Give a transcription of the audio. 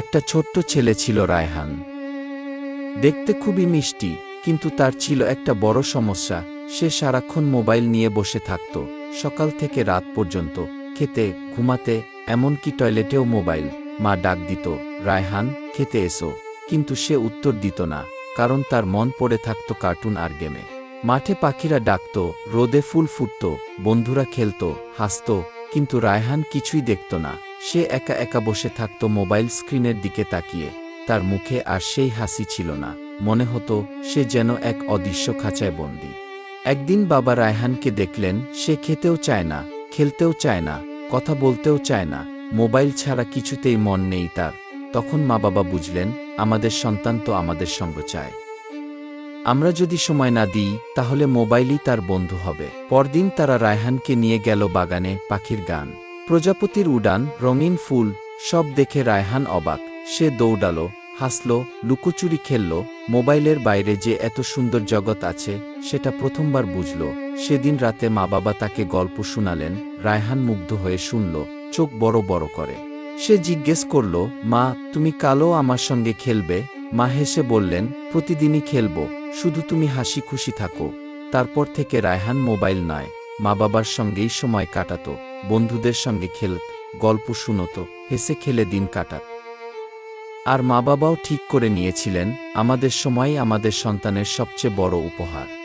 একটা ছোট্ট ছেলে ছিল রায়হান। দেখতে খুবই মিষ্টি, কিন্তু তার ছিল একটা বড় সমস্যা, সে সারাক্ষণ মোবাইল নিয়ে বসে থাকত, সকাল থেকে রাত পর্যন্ত, খেতে, ঘুমাতে, এমনকি টয়লেটেও মোবাইল, মা ডাক দিত, রায়হান, খেতে এসো। কিন্তু সে উত্তর দিত না, কারণ তার মন পড়ে থাকত কার্টুন আর গেমে। মাঠে পাখিরা ডাকত, রোদে ফুল ফুটত, বন্ধুরা খেলত, হাসত, কিন্তু রায়হান কিছুই দেখত না। সে একা একা বসে থাকত মোবাইল স্ক্রিনের দিকে তাকিয়ে। তার মুখে আর সেই হাসি ছিল না। মনে হতো সে যেন এক অদৃশ্য খাঁচায় বন্দী। একদিন বাবা রায়হানকে দেখলেন, সে খেতেও চায় না, খেলতেও চায় না, কথা বলতেও চায় না, মোবাইল ছাড়া কিছুতেই মন নেই তার। তখন মা বাবা বুঝলেন, আমাদের সন্তান তো আমাদের সঙ্গ চায়। আমরা যদি সময় না দিই, তাহলে মোবাইলই তার বন্ধু হবে। পরদিন তারা রায়হানকে নিয়ে গেল বাগানে পাখির গান। প্রজাপতির উড়ান, রঙিন ফুল, সব দেখে রায়হান অবাক। সে দৌড়াল, হাসল, লুকোচুরি খেলল, মোবাইলের বাইরে যে এত সুন্দর জগৎ আছে, সেটা প্রথমবার বুঝল। সেদিন রাতে মা বাবা তাকে গল্প শুনালেন, রায়হান মুগ্ধ হয়ে শুনল, চোখ বড় বড় করে। সে জিজ্ঞেস করল, মা, তুমি কালও আমার সঙ্গে খেলবে? মা হেসে বললেন, প্রতিদিনই খেলব, শুধু তুমি হাসি খুশি থাকো। তারপর থেকে রায়হান মোবাইল নয় মা বাবার সঙ্গেই সময় কাটাতো। বন্ধুদের সঙ্গে খেলত গল্প শুনত, হেসে খেলে দিন কাটাত। আর মা বাবাও ঠিক করে নিয়েছিলেন, আমাদের সময় আমাদের সন্তানের সবচেয়ে বড় উপহার।